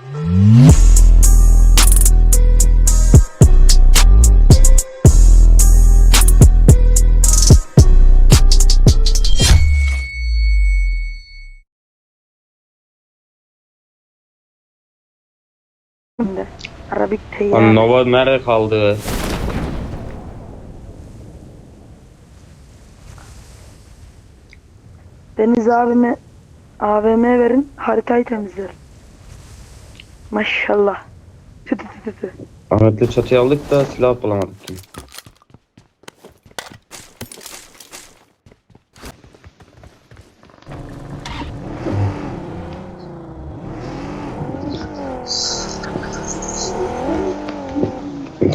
Şimdi Arabik Lan teyyar. Nova nerede kaldı? Deniz abime AVM verin haritayı temizler. Maşallah. Tü tü tü tü. Ahmet'le çatıyı aldık da silah bulamadık. yine.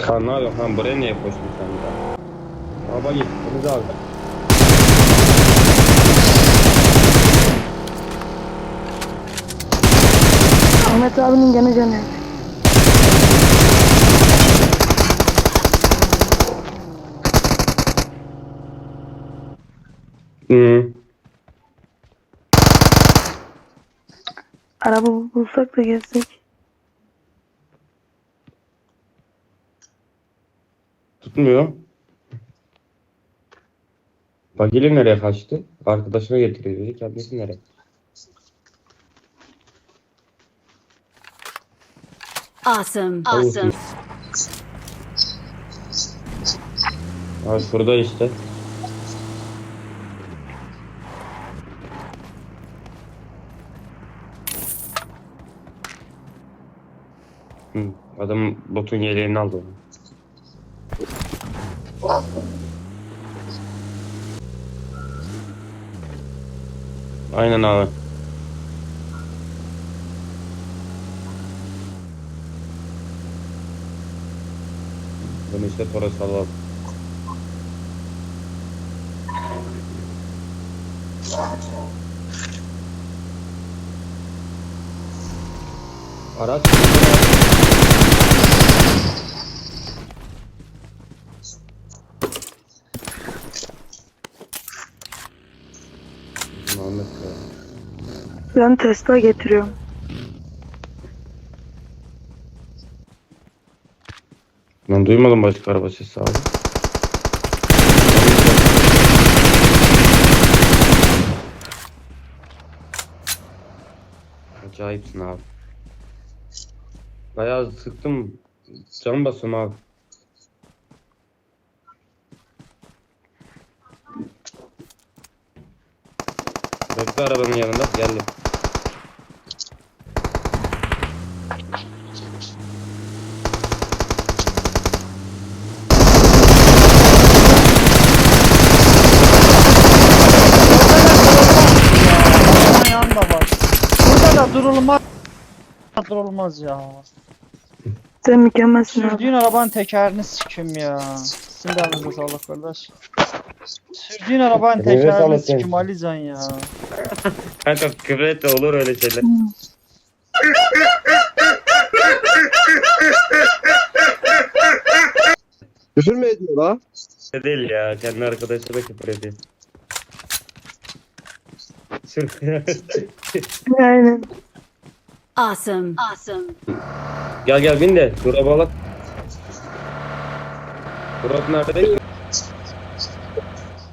Kan ne yapıyorsun? Buraya niye koştun sen de? Baba git. Deniz abi. Ahmet abinin gene canı. Hı. Araba bulsak da gelsek. Tutmuyor. Bagili nereye kaçtı? Arkadaşına getiriyor dedi. Kendisi nereye? Awesome. Awesome. Abi şurada işte. Hı, adam botun yeleğini aldı. Aynen abi. Bunu işte Toros alalım. Araç. Ben Tesla getiriyorum. Duymadım başka araba sesi abi. Acayipsin abi. Bayağı sıktım. Can basıyorum abi. Bekle arabanın yanında. Geldim. Aman yan da var. Burada da durulmaz. Durulmaz ya. Sen mükemmelsin abi. Sürdüğün arabanın tekerini sikim ya. Sizin de elinize sağlık kardeş. Sürdüğün arabanın Elinize tekerini sağlık senin. sikim Alican ya. Kanka küfür et de olur öyle şeyler. Küfür mü ediyor la? Ne değil ya. Kendi arkadaşı da küfür ediyor. Sırf Aynen. Awesome. Awesome. gel gel bin de. Dura balak. Durat nerede?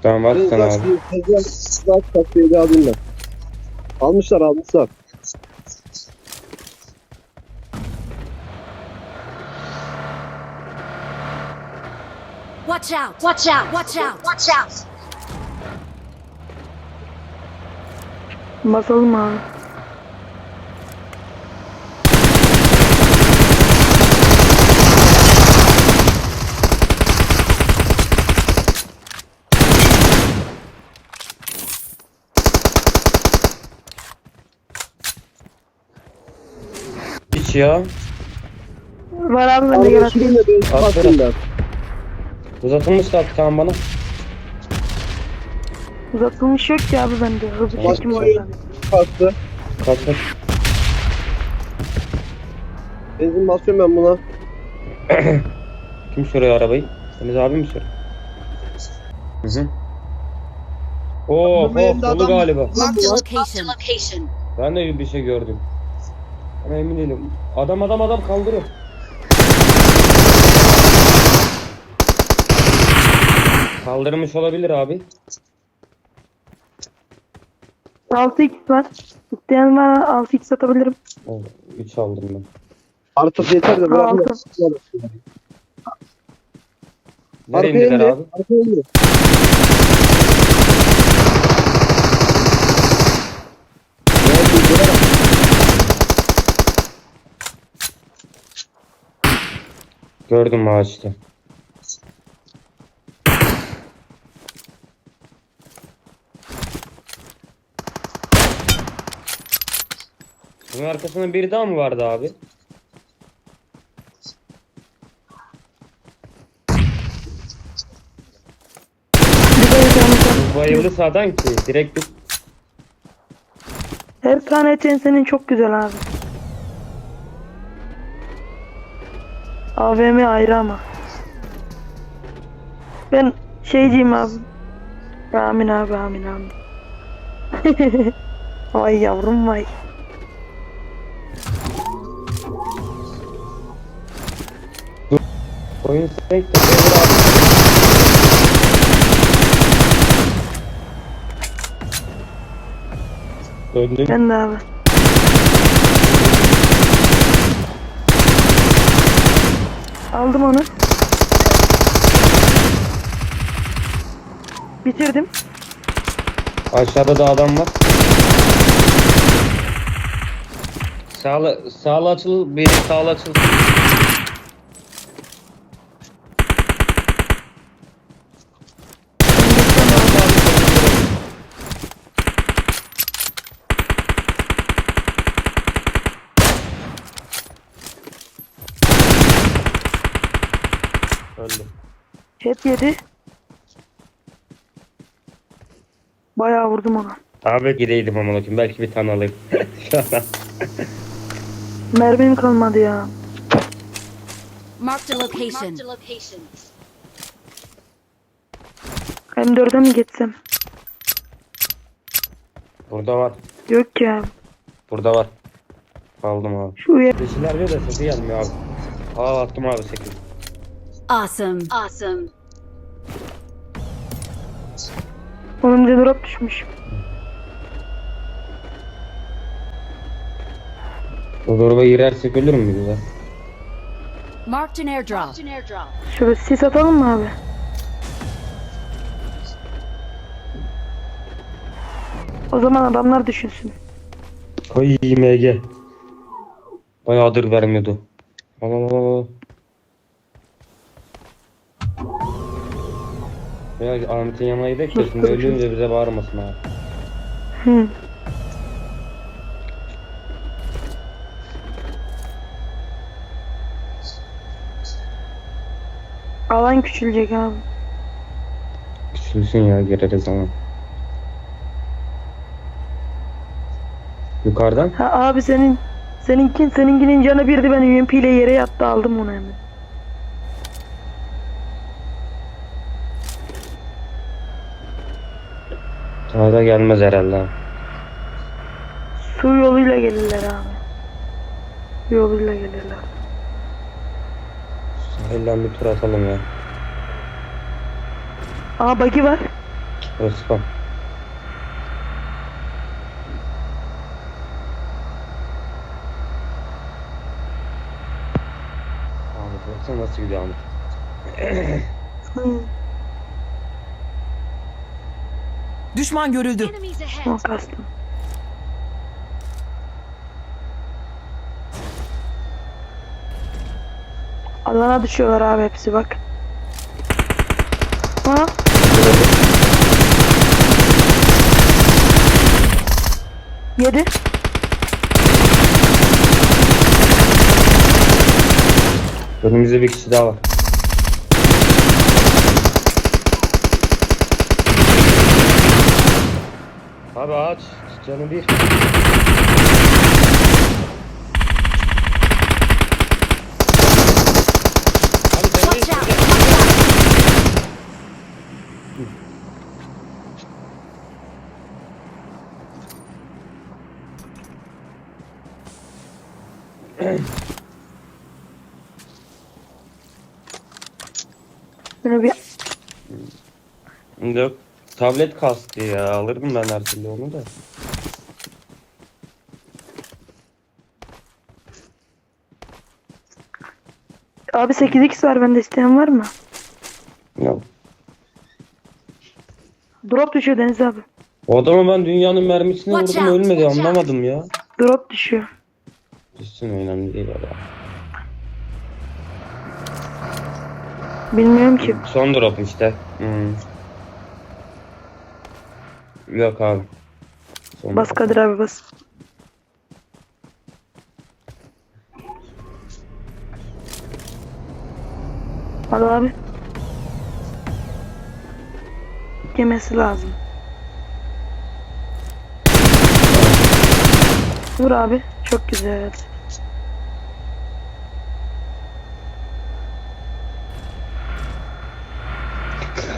Tamam at sen abi. Takviyeyi aldılar. Almışlar almışlar. Watch out. Watch out. Watch out. Watch out. Basalım abi. Hiç ya. Var abi ben de sürünme beni kapattılar. Uzatılmış da tamam bana. Uzatılmış yok ki abi bende. Hızlı çekim var. Başka Kalktı. Kaç. Benzin basıyorum ben buna. Kim sürüyor arabayı? Deniz abi mi sürüyor? Hı. Oo, oh, dolu adam- galiba. Marked a location. Location. Ben de bir şey gördüm. Ama emin değilim. Adam adam adam kaldırıyor. Kaldırmış olabilir abi. 6x var. İsteyen var 6x atabilirim. 3 aldım ben. Artık yeter de bırakın. Aldım. Nereye Arkaya indiler indi. abi? Arkaya indi. Gördüm ağaçta. Bunun arkasında biri daha mı vardı abi? Bir. Bu bayıldı sağdan ki. Direkt bir Her tane etin senin çok güzel abi. AVM ayrı ama. Ben şeyciyim abi. Amin abi amin amin. vay yavrum vay. Oyun sürekli devre abi. Döndüm. Ben de abi. Aldım onu. Bitirdim. Aşağıda da adam var. Sağla, sağla açıl, biri sağla açıl. Hep yedi. Bayağı vurdum ona. Abi gireydim ama bakayım belki bir tane alayım. Mermim kalmadı ya. Marked a location. M4'e mi geçsem? Burada var. Yok ki abi. Burada var. Aldım abi. Şu. Sesiler veriyor da sesi gelmiyor abi. Aa attım abi 8. Awesome. Awesome. Önümde drop düşmüş. O zorba girersek ölür mü bize? Marked an airdrop. Şöyle sis atalım mı abi? O zaman adamlar düşünsün. Ay MG. Bayağıdır vermiyordu. Al al, al. Ya Ahmet'in yanına gidelim de şimdi ölünce bize bağırmasın abi. Hı. Alan küçülecek abi. Küçülsün ya gireriz ama. Yukarıdan. Ha abi senin seninkin seninkinin canı birdi ben UMP ile yere yattı aldım onu hemen. Sağda gelmez herhalde. Su yoluyla gelirler abi. Su yoluyla gelirler. Sahilden bir tur atalım ya. Aa bagi var. Özkan. Ahmet baksana nasıl gidiyor Ahmet. Hı. Düşman görüldü. Ama kastım. Alana düşüyorlar abi hepsi bak. Ha? Yedi. Önümüzde bir kişi daha var. Abi ağaç canı bir. Abi sen Watch ne- out. Watch out. Bunu bir Yok. Tablet kastı ya. Alırdım ben her türlü onu da. Abi 8x var bende isteyen var mı? Yok. Drop düşüyor Deniz abi. O adama ben dünyanın mermisini Watch vurdum out, ölmedi watch out. anlamadım ya. Drop düşüyor. Düşsün önemli değil ya. Bilmiyorum ki. Son drop işte. Hmm. Yok abi. Son Bas. Kadir abi bas. Hadi abi. Yemesi lazım. Vur abi. Çok güzel.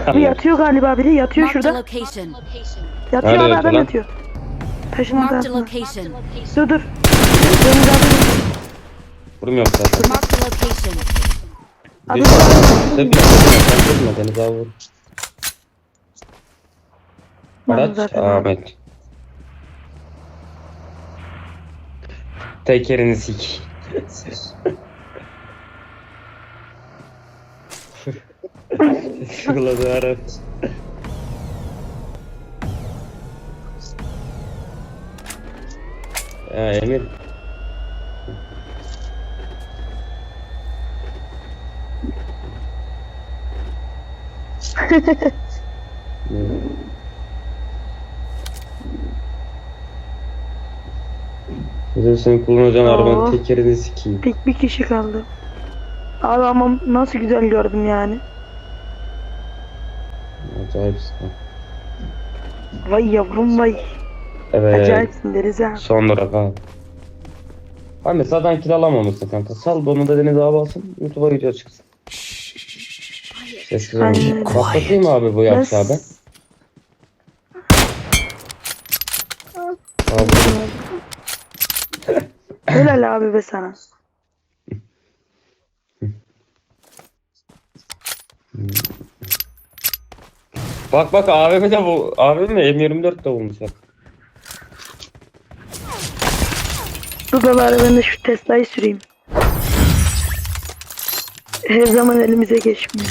Abi yatıyor galiba biri. Yatıyor Marked a şurada. location. Yatıyor Nerede abi yatıyor adam lan? yatıyor. Taşın Marked a altında. location. Dur dur. Deniz abi. Vurmuyorum zaten. Marked a location. Abi Düşme. Sen düşme. Sen düşme. Deniz abi vur. Ben Araç zaten. Ahmet. Tekerini sik. Sıkıladı araç. Ya Emir. Güzel senin kullanacağın arabanın tekerini sikeyim. Tek bir kişi kaldı. Abi ama nasıl güzel gördüm yani. Acayipsin. Vay yavrum vay. Evet. Acayipsin deriz ha. Son abi. Ahmet zaten kiralamamışsın kanka. Sal bunu da Deniz abi alsın. YouTube'a video çıksın. Sessiz olun. Patlatayım mı abi bu yapsa abi? Abi. Helal abi be sana. Bak bak AVM'de bu. AVM M24 de bulmuş bak. Dur ben de şu Tesla'yı süreyim. Her zaman elimize geçmiyor.